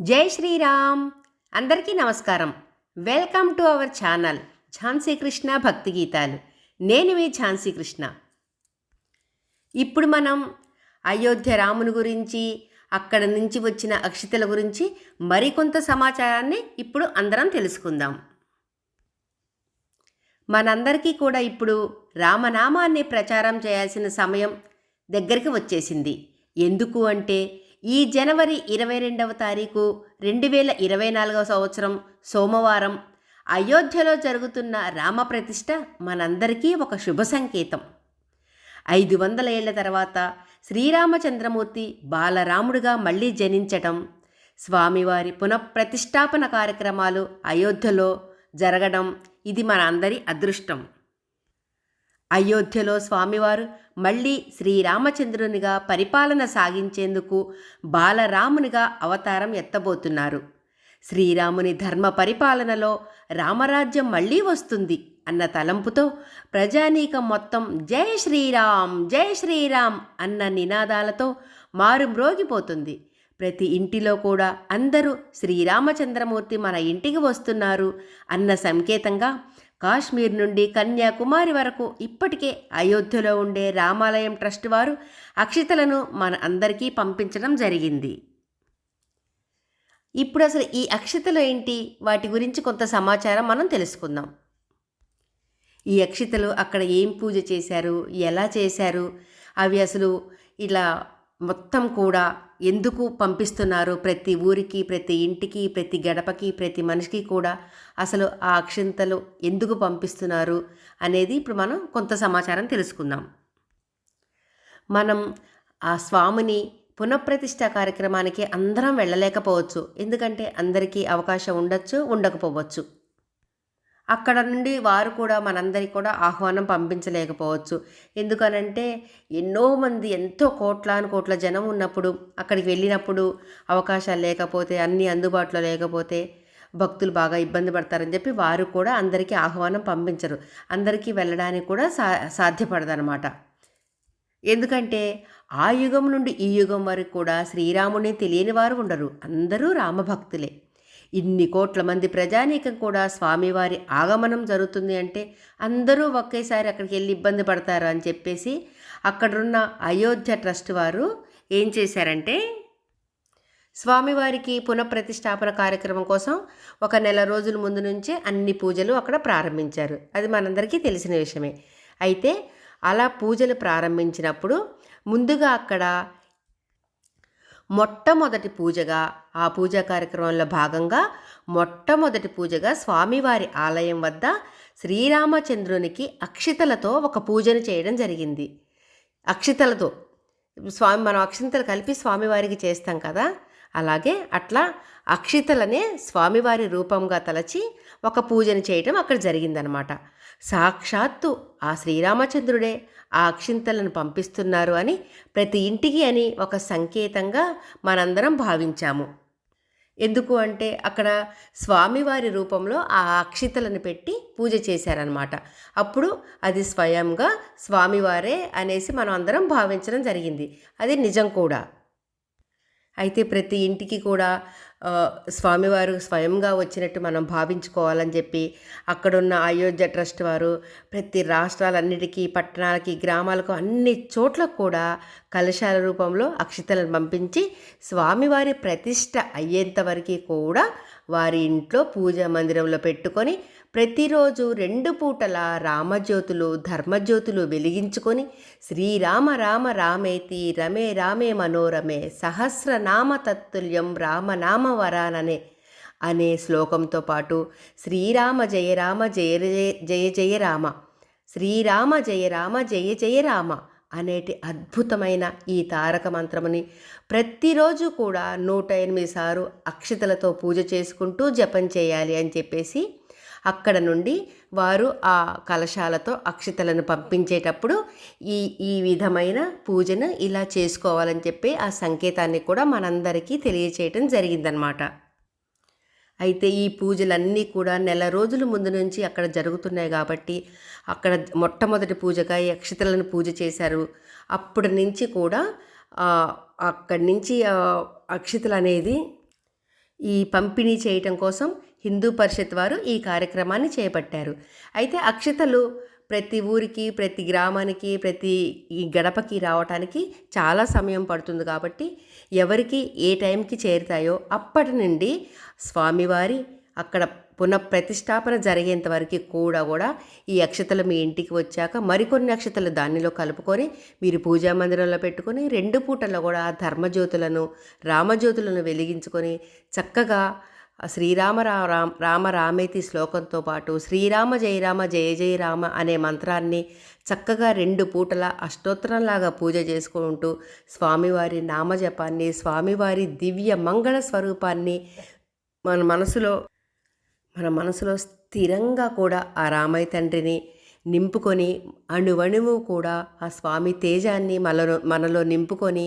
జై శ్రీరామ్. అందరికీ నమస్కారం. Welcome to our channel Jhansi Krishna భక్తి గీతాలు. నేను మీ ఝాన్సీ కృష్ణ. ఇప్పుడు మనం అయోధ్య రాముని గురించి అక్కడ నుంచి వచ్చిన అక్షితల గురించి మరికొంత సమాచారాన్ని ఇప్పుడు అందరం తెలుసుకుందాం. మనందరికీ కూడా ఇప్పుడు రామనామాన్ని ప్రచారం చేయాల్సిన సమయం దగ్గరికి వచ్చేసింది. ఎందుకు అంటే ఈ జనవరి ఇరవై రెండవ తారీఖు రెండు వేల ఇరవై నాలుగవ సంవత్సరం సోమవారం. అయోధ్యలో జరుగుతున్న రామ ప్రతిష్ట మనందరికీ ఒక శుభ సంకేతం. ఐదు వందల ఏళ్ళ తర్వాత శ్రీరామచంద్రమూర్తి బాలరాముడుగా మళ్ళీ జనించటం స్వామివారి పునఃప్రతిష్టాపన కార్యక్రమాలు అయోధ్యలో జరగడం ఇది మన అందరి అదృష్టం. అయోధ్యలో స్వామివారు మళ్ళీ శ్రీరామచంద్రునిగా పరిపాలన సాగించేందుకు బాలరామునిగా అవతారం ఎత్తబోతున్నారు. శ్రీరాముని ధర్మ పరిపాలనలో రామరాజ్యం మళ్ళీ వస్తుంది అన్న తలంపుతో ప్రజానీకం మొత్తం జై శ్రీరామ్ జై శ్రీరామ్ అన్న నినాదాలతో మారుమ్రోగిపోతుంది. ప్రతి ఇంటిలో కూడా అందరూ శ్రీరామచంద్రమూర్తి మన ఇంటికి వస్తున్నారు అన్న సంకేతంగా కాశ్మీర్ నుండి కన్యాకుమారి వరకు ఇప్పటికే అయోధ్యలో ఉండే రామాలయం ట్రస్ట్ వారు అక్షితలను మన అందరికీ పంపించడం జరిగింది. ఇప్పుడు అసలు ఈ అక్షితలు ఏంటి? వాటి గురించి కొంత సమాచారం మనం తెలుసుకుందాం. ఈ అక్షితలు అక్కడ ఏం పూజ చేశారు? ఎలా చేశారు? అవి అసలు ఇలా మొత్తం కూడా ఎందుకు పంపిస్తున్నారు ప్రతి ఊరికి ప్రతి ఇంటికి ప్రతి గడపకి ప్రతి మనిషికి కూడా అసలు ఆ అక్షింతలు ఎందుకు పంపిస్తున్నారు అనేది ఇప్పుడు మనం కొంత సమాచారం తెలుసుకుందాం. మనం ఆ స్వామిని పునఃప్రతిష్ట కార్యక్రమానికి అందరం వెళ్ళలేకపోవచ్చు. ఎందుకంటే అందరికీ అవకాశం ఉండొచ్చు ఉండకపోవచ్చు. అక్కడ నుండి వారు కూడా మనందరికీ కూడా ఆహ్వానం పంపించలేకపోవచ్చు. ఎందుకనంటే ఎన్నో మంది ఎంతో కోట్లాను కోట్ల జనం ఉన్నప్పుడు అక్కడికి వెళ్ళినప్పుడు అవకాశాలు లేకపోతే అన్నీ అందుబాటులో లేకపోతే భక్తులు బాగా ఇబ్బంది పడతారని చెప్పి వారు కూడా అందరికీ ఆహ్వానం పంపించరు. అందరికీ వెళ్ళడానికి కూడా సా సాధ్యపడదనమాట. ఎందుకంటే ఆ యుగం నుండి ఈ యుగం వరకు కూడా శ్రీరాముని తెలియని వారు ఉండరు. అందరూ రామభక్తులే. ఇన్ని కోట్ల మంది ప్రజానీకం కూడా స్వామివారి ఆగమనం జరుగుతుంది అంటే అందరూ ఒకేసారి అక్కడికి వెళ్ళి ఇబ్బంది పడతారు అని చెప్పేసి అక్కడున్న అయోధ్య ట్రస్ట్ వారు ఏం చేశారంటే స్వామివారికి పునఃప్రతిష్టాపన కార్యక్రమం కోసం ఒక నెల రోజుల ముందు నుంచే అన్ని పూజలు అక్కడ ప్రారంభించారు. అది మనందరికీ తెలిసిన విషయమే. అయితే అలా పూజలు ప్రారంభించినప్పుడు ముందుగా అక్కడ మొట్టమొదటి పూజగా ఆ పూజా కార్యక్రమంలో భాగంగా మొట్టమొదటి పూజగా స్వామివారి ఆలయం వద్ద శ్రీరామచంద్రునికి అక్షితలతో ఒక పూజను చేయడం జరిగింది. అక్షితలతో స్వామి మనం అక్షింతలు కలిపి స్వామివారికి చేస్తాం కదా? అలాగే అట్లా అక్షితలనే స్వామివారి రూపంగా తలచి ఒక పూజను చేయటం అక్కడ జరిగిందనమాట. సాక్షాత్తు ఆ శ్రీరామచంద్రుడే ఆ అక్షింతలను పంపిస్తున్నారు అని ప్రతి ఇంటికి అని ఒక సంకేతంగా మనందరం భావించాము. ఎందుకు అంటే అక్కడ స్వామివారి రూపంలో ఆ అక్షితలను పెట్టి పూజ చేశారనమాట. అప్పుడు అది స్వయంగా స్వామివారే అనేసి మనం అందరం భావించడం జరిగింది. అది నిజం కూడా. అయితే ప్రతి ఇంటికి కూడా స్వామివారు స్వయంగా వచ్చినట్టు మనం భావించుకోవాలని చెప్పి అక్కడున్న అయోధ్య ట్రస్ట్ వారు ప్రతి రాష్ట్రాలన్నిటికీ పట్టణాలకి గ్రామాలకు అన్ని చోట్ల కూడా కలశాల రూపంలో అక్షితలను పంపించి స్వామివారి ప్రతిష్ట అయ్యేంత వరకు కూడా వారి ఇంట్లో పూజా మందిరంలో పెట్టుకొని ప్రతిరోజు రెండు పూటల రామజ్యోతులు ధర్మజ్యోతులు వెలిగించుకొని శ్రీరామ రామ రామేతి రమే రామే మనోరమే సహస్రనామ తత్తుల్యం రామనామ వరాననే అనే శ్లోకంతో పాటు శ్రీరామ జయ రామ జయ జయ జయ రామ శ్రీరామ జయ రామ జయ జయ రామ అనేటి అద్భుతమైన ఈ తారక మంత్రముని ప్రతిరోజు కూడా నూట ఎనిమిది సార్లు అక్షతలతో పూజ చేసుకుంటూ జపం చేయాలి అని చెప్పేసి అక్కడ నుండి వారు ఆ కలశాలతో అక్షితలను పంపించేటప్పుడు ఈ ఈ విధమైన పూజను ఇలా చేసుకోవాలని చెప్పి ఆ సంకేతాన్ని కూడా మనందరికీ తెలియచేయటం జరిగిందనమాట అయితే ఈ పూజలన్నీ కూడా నెల రోజుల ముందు నుంచి అక్కడ జరుగుతున్నాయి కాబట్టి అక్కడ మొట్టమొదటి పూజగా ఈ అక్షతలను పూజ చేశారు. అప్పటి నుంచి కూడా అక్కడి నుంచి అక్షతలు అనేది ఈ పంపిణీ చేయటం కోసం హిందూ పరిషత్ వారు ఈ కార్యక్రమాన్ని చేపట్టారు. అయితే అక్షతలు ప్రతి ఊరికి ప్రతి గ్రామానికి ప్రతి ఈ గడపకి రావటానికి చాలా సమయం పడుతుంది కాబట్టి ఎవరికి ఏ టైంకి చేరుతాయో అప్పటి నుండి స్వామివారి అక్కడ పునఃప్రతిష్టాపన జరిగేంత వరకు కూడా కూడా ఈ అక్షతలు మీ ఇంటికి వచ్చాక మరికొన్ని అక్షతలు దానిలో కలుపుకొని మీరు పూజా మందిరంలో పెట్టుకొని రెండు పూటల్లో కూడా ధర్మజ్యోతులను రామజ్యోతులను వెలిగించుకొని చక్కగా శ్రీరామ రామ రామ రామేతి శ్లోకంతో పాటు శ్రీరామ జయరామ జయ జయ రామ అనే మంత్రాన్ని చక్కగా రెండు పూటల అష్టోత్తరంలాగా పూజ చేసుకుంటూ స్వామివారి నామజపాన్ని స్వామివారి దివ్య మంగళ స్వరూపాన్ని మన మనసులో మన మనసులో స్థిరంగా కూడా ఆ రామయ్య తండ్రిని నింపుకొని అణువణువు కూడా ఆ స్వామి తేజాన్ని మనలో మనలో నింపుకొని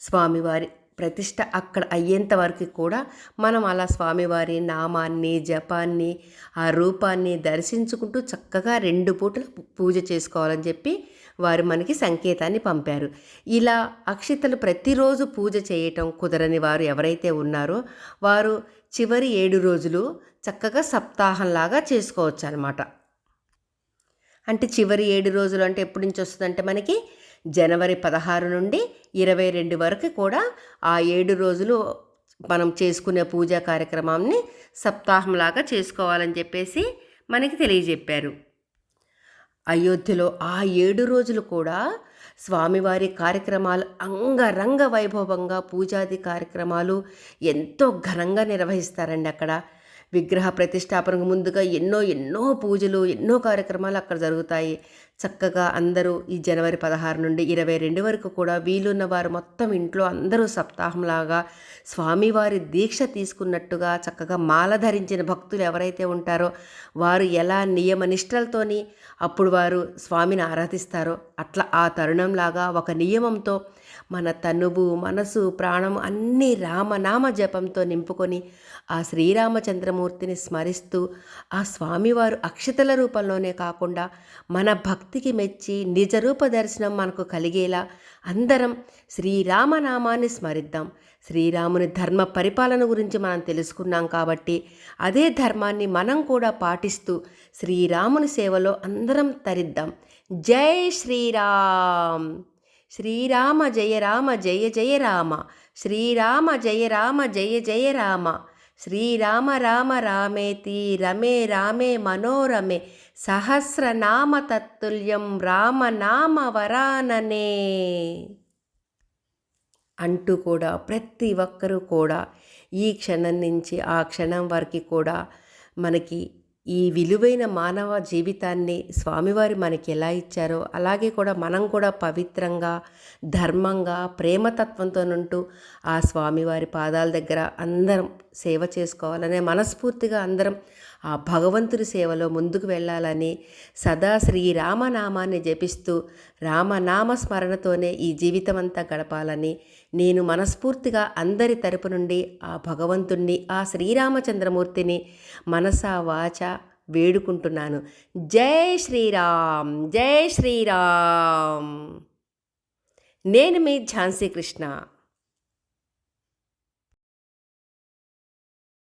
స్వామివారి ప్రతిష్ట అక్కడ అయ్యేంత వరకు కూడా మనం అలా స్వామివారి నామాన్ని జపాన్ని ఆ రూపాన్ని దర్శించుకుంటూ చక్కగా రెండు పూటలు పూజ చేసుకోవాలని చెప్పి వారు మనకి సంకేతాన్ని పంపారు. ఇలా అక్షితలు ప్రతిరోజు పూజ చేయటం కుదరని వారు ఎవరైతే ఉన్నారో వారు చివరి ఏడు రోజులు చక్కగా సప్తాహంలాగా చేసుకోవచ్చు అనమాట అంటే చివరి ఏడు రోజులు అంటే ఎప్పటి నుంచి వస్తుందంటే మనకి జనవరి పదహారు నుండి ఇరవై రెండు వరకు కూడా ఆ ఏడు రోజులు మనం చేసుకునే పూజా కార్యక్రమాన్ని సప్తాహంలాగా చేసుకోవాలని చెప్పేసి మనకి తెలియజెప్పారు. అయోధ్యలో ఆ ఏడు రోజులు కూడా స్వామివారి కార్యక్రమాలు అంగరంగ వైభవంగా పూజాది కార్యక్రమాలు ఎంతో ఘనంగా నిర్వహిస్తారండి అక్కడ. విగ్రహ ప్రతిష్టాపనకు ముందుగా ఎన్నో ఎన్నో పూజలు ఎన్నో కార్యక్రమాలు అక్కడ జరుగుతాయి. చక్కగా అందరూ ఈ జనవరి పదహారు నుండి ఇరవై రెండు వరకు కూడా వీలున్న వారు మొత్తం ఇంట్లో అందరూ సప్తాహంలాగా స్వామివారి దీక్ష తీసుకున్నట్టుగా చక్కగా మాల ధరించిన భక్తులు ఎవరైతే ఉంటారో వారు ఎలా నియమనిష్టలతోని అప్పుడు వారు స్వామిని ఆరాధిస్తారో అట్లా ఆ తరుణంలాగా ఒక నియమంతో మన తనువు మనసు ప్రాణం అన్నీ రామనామ జపంతో నింపుకొని ఆ శ్రీరామచంద్రమూర్తిని స్మరిస్తూ ఆ స్వామివారు అక్షతల రూపంలోనే కాకుండా మన భక్తికి మెచ్చి నిజరూప దర్శనం మనకు కలిగేలా అందరం శ్రీరామనామాన్ని స్మరిద్దాం. శ్రీరాముని ధర్మ పరిపాలన గురించి మనం తెలుసుకున్నాం కాబట్టి అదే ధర్మాన్ని మనం కూడా పాటిస్తూ శ్రీరాముని సేవలో అందరం తరిద్దాం. జై శ్రీరామ్! శ్రీరామ జయ రామ జయ జయ రామ! శ్రీరామ జయ రామ జయ జయ రామ! శ్రీరామ రామ రామేతి రమే రామే మనోరమే! సహస్రనామ తత్తుల్యం రామనామ వరాననే! అంటూ కూడా ప్రతి ఒక్కరూ కూడా ఈ క్షణం నుంచి ఆ క్షణం వరకు కూడా మనకి ఈ విలువైన మానవ జీవితాన్ని స్వామివారి మనకి ఎలా ఇచ్చారో అలాగే కూడా మనం కూడా పవిత్రంగా ధర్మంగా ప్రేమతత్వంతోనుంటూ ఆ స్వామివారి పాదాల దగ్గర అందరం సేవ చేసుకోవాలనే మనస్ఫూర్తిగా అందరం ఆ భగవంతుడి సేవలో ముందుకు వెళ్ళాలని సదా శ్రీరామనామాన్ని జపిస్తూ రామనామ స్మరణతోనే ఈ జీవితం అంతా గడపాలని నేను మనస్ఫూర్తిగా అందరి తరపు నుండి ఆ భగవంతుణ్ణి ఆ శ్రీరామచంద్రమూర్తిని మనసా వాచ వేడుకుంటున్నాను. జై శ్రీరామ్! జై శ్రీరామ్! నేను మీ ఝాన్సీ కృష్ణ.